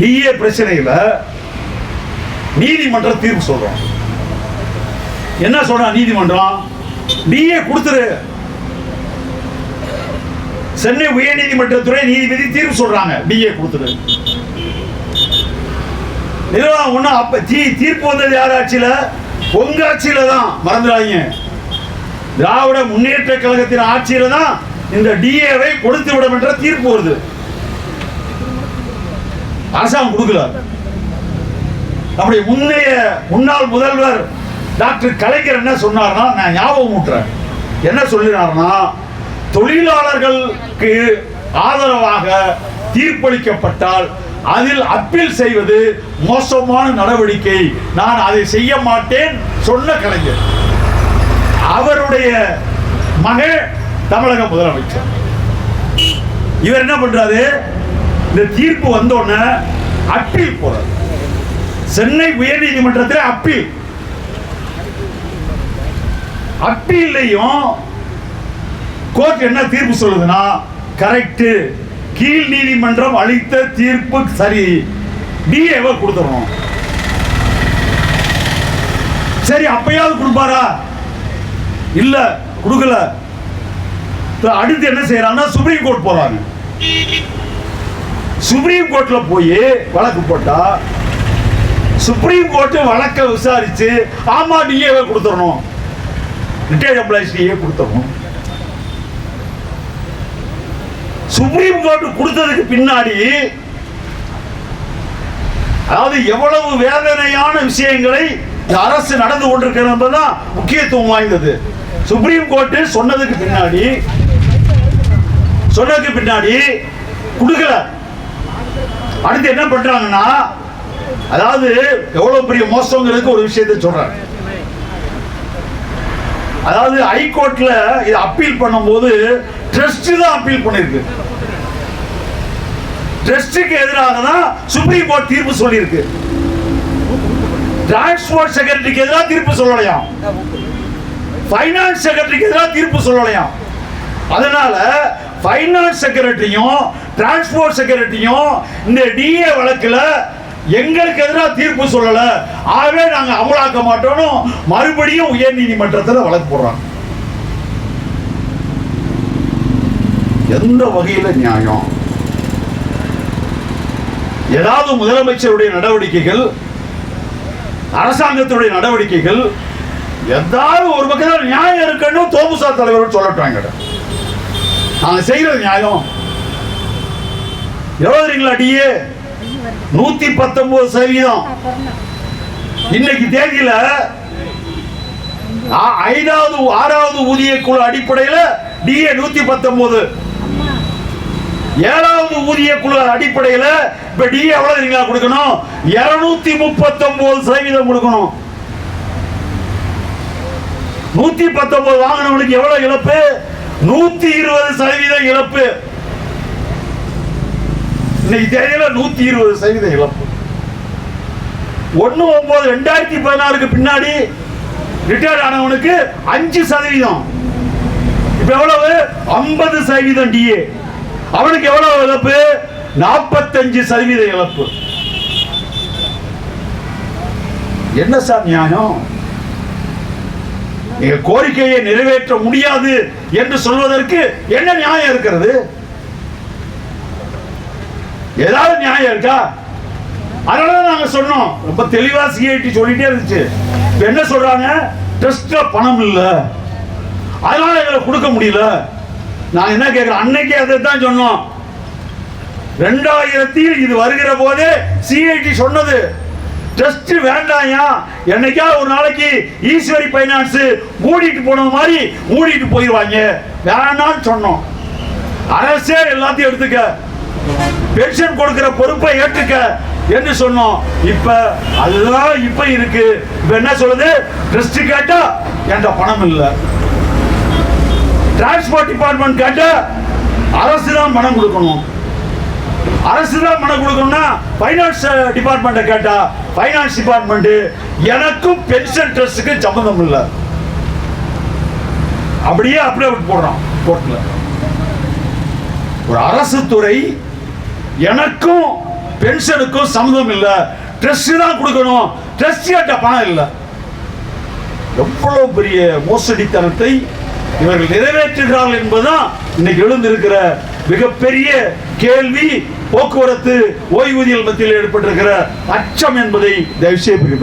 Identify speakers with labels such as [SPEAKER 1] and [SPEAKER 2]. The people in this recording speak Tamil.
[SPEAKER 1] டிஏ பிரச்சனையில நீதிமன்றம் தீர்ப்பு சொல்றோம். என்ன சொல்றான் நீதிமன்றம்? டிஏ கொடுத்துரு. சென்னை உயர்நீதிமன்றத்துறை நீதிபதி தீர்ப்பு சொல்றாங்க. டிஏ கொடுத்துரு. நிர்வாகம் ஒண்ணு அப்ப தீ தீர்ப்பு வந்தது யார் ஆட்சியில? உங்க ஆட்சியில தான். மறந்துடாதீங்க. திராவிட முன்னேற்ற கழகத்தின் ஆட்சியில தான் இந்த டிஏவை கொடுத்து விடும் என்ற தீர்ப்பு வருது. அரசாங்கம் கொடுக்கல. நம்முடைய முன்னைய முன்னாள் முதல்வர் டாக்டர் கலைஞர் என்ன சொன்னார்னா நான் ஞாபகம் ஊட்டுறேன். என்ன சொல்லினார்னா தொழிலாளர்களுக்கு ஆதரவாக தீர்ப்பளிக்கப்பட்டால் அதில் அப்பீல் செய்வது மோசமான நடவடிக்கை. நான் அதை செய்ய மாட்டேன் சொன்ன கலைஞர். அவருடைய மகன் தமிழக முதலமைச்சர். இவர் என்ன பண்றாரு? இந்த தீர்ப்பு வந்தோடனே அப்பீல் போறது. சென்னை உயர் நீதிமன்றத்தில் அப்பீல். அப்பீல்லையும் கோர்ட் என்ன தீர்ப்பு சொல்லுதுன்னா கரெக்ட் கீழ் நீதிமன்றம் அளித்த தீர்ப்பு சரி. டிஏவை கொடுத்துடணும் சரி அப்பயாவது கொடுப்பாரா? இல்ல கொடுக்கல. அடுத்து என்ன செய்யறாங்கன்னா சுப்ரீம் கோர்ட் போறாங்க. சுப்ரீம் கோர்ட்ல போய் வழக்கு போட்டா சுப்ரீம் கோர்ட் வழக்க விசாரிச்சு ஆமா டிஏவை கொடுத்துடணும். ரிட்டையர்ட் எம்ப்ளாயிஸ் டிஏ கொடுத்துடணும். சுப்ரீம் கோர்ட் கொடுத்ததுக்கு பின்னாடி அதாவது எவ்வளவு வேதனையான விஷயங்களை இந்த அரசு நடந்து கொண்டிருக்கிறது என்பதுதான் முக்கியத்துவம் வாய்ந்தது. சுப்ரீம் கோர்ட் சொன்னதுக்கு பின்னாடி சொன்னதுக்கு பின்னாடி கொடுக்கல. அடுத்து என்ன பண்றாங்கன்னா அதாவது எவ்வளவு பெரிய மோசங்கிறதுக்கு ஒரு விஷயத்தை சொல்றாங்க அதாவது ஹைகோர்ட்ல இது அப்பீல் பண்ணும்போது ட்ரஸ்ட் தான் அப்பீல் பண்ணிருக்கு. ட்ரஸ்டுக்கு எதிராக தான் சுப்ரீம் கோர்ட் தீர்ப்பு சொல்லியிருக்கு. டிரான்ஸ்போர்ட் செக்ரட்டரிக்கு எதிராக தீர்ப்பு சொல்லலையாம். ஃபைனான்ஸ் செக்ரட்டரிக்கு எதிராக தீர்ப்பு சொல்லலையாம். அதனால ஃபைனான்ஸ் செக்ரட்டரியும் டிரான்ஸ்போர்ட் செக்ரட்டரியும் இந்த டிஏ வழக்குல எங்களுக்கு எதிராக தீர்ப்பு சொல்லல. ஆகவே நாங்க அமலாக்க மாட்டோம்னு மறுபடியும் உயர் நீதிமன்றத்தில் வழக்கு போடுறாங்க. எந்த வகையில நியாயம்? ஏதாவது முதலமைச்சருடைய நடவடிக்கைகள் அரசாங்கத்துடைய நடவடிக்கைகள் ஏதாவது ஒரு பக்கத்தில் நியாயம் இருக்குன்னு தோமுசா தலைவர் சொல்லட்டும் என்கிட்ட நாங்க செய்யறது நியாயம். எவ்வளவு தெரியுங்களா டிஏ நூத்தி பத்தொன்பது சதவீதம். இன்னைக்கு தேதியில ஐந்தாவது ஆறாவது ஊதிய குழு அடிப்படையில டிஏ நூத்தி பத்தொன்பது ஏழாவது ஊதிய குழு அடிப்படையில இப்ப டிஏ எவ்வளவு தெரியுங்களா கொடுக்கணும்? இருநூத்தி முப்பத்தொன்பது சதவீதம் கொடுக்கணும். நூத்தி பத்தொன்பது வாங்கினவனுக்கு எவ்வளவு இழப்பு? நூத்தி இருபது சதவீதம் இழப்பு. இன்னைக்கு தேதியில நூத்தி இருபது சதவீத இழப்பு. ஒன்னு ஒன்பது ரெண்டாயிரத்தி பதினாறுக்கு பின்னாடி ரிட்டையர்ட் ஆனவனுக்கு அஞ்சு சதவீதம். இப்ப எவ்வளவு? ஐம்பது சதவீதம் டிஏ அவனுக்கு எவ்வளவு இழப்பு? நாற்பத்தஞ்சு சதவீத இழப்பு. என்ன சார் நியாயம்? நீங்க கோரிக்கையை நிறைவேற்ற முடியாது என்று சொல்வதற்கு என்ன நியாயம் இருக்கிறது? ஏதாவது நியாயம் இருக்கா? அதனால நாங்க சொன்னோம். ரொம்ப தெளிவா சிஐடி சொல்லிட்டே இருந்துச்சு. இப்ப என்ன சொல்றாங்க? டெஸ்ட்ல பணம் இல்ல. அதனால எங்களை கொடுக்க முடியல. நான் என்ன கேட்கிறேன்? அன்னைக்கு அதை தான் சொன்னோம். ரெண்டாயிரத்தில் இது வருகிற போதே சிஐடி சொன்னது. டெஸ்ட் வேண்டாயா என்னைக்கா ஒரு நாளைக்கு ஈஸ்வரி பைனான்ஸ் மூடிட்டு போன மாதிரி மூடிட்டு போயிடுவாங்க வேணாம்னு சொன்னோம். அரசே எல்லாத்தையும் எடுத்துக்க. பென்ஷன் கொடுக்கிற பொறுப்பை ஏற்றுக்க என்று சொன்னோம். இப்ப அதுதான் இப்ப இருக்கு. இப்ப என்ன சொல்லுது? ட்ரஸ்ட் கேட்டா என்கிட்ட பணம் இல்லை. டிரான்ஸ்போர்ட் டிபார்ட்மெண்ட் கேட்டா அரசு தான் பணம் கொடுக்கணும். அரசு தான் பணம் கொடுக்கணும்னா ஃபைனான்ஸ் டிபார்ட்மெண்ட்டை கேட்டா ஃபைனான்ஸ் டிபார்ட்மெண்ட் எனக்கும் பென்ஷன் ட்ரஸ்ட்டுக்கு சம்மந்தம் இல்லை. அப்படியே அப்படியே விட்டு போர்ட்டில் ஒரு அரசு துறை எனக்கும் பென்ஷனுக்கும் சம்மந்தம் இல்லை. ட்ரெஸ் தான் கொடுக்கணும். ட்ரெஸ் கேட்ட பணம் இல்லை. எவ்வளவு பெரிய மோசடித்தனத்தை இவர்கள் நிறைவேற்றுகிறார்கள் என்பதுதான் இன்னைக்கு எழுந்திருக்கிற மிகப்பெரிய கேள்வி. போக்குவரத்து ஓய்வூதியல் மத்தியில் ஏற்பட்டிருக்கிற அச்சம் என்பதை தயவு செய்து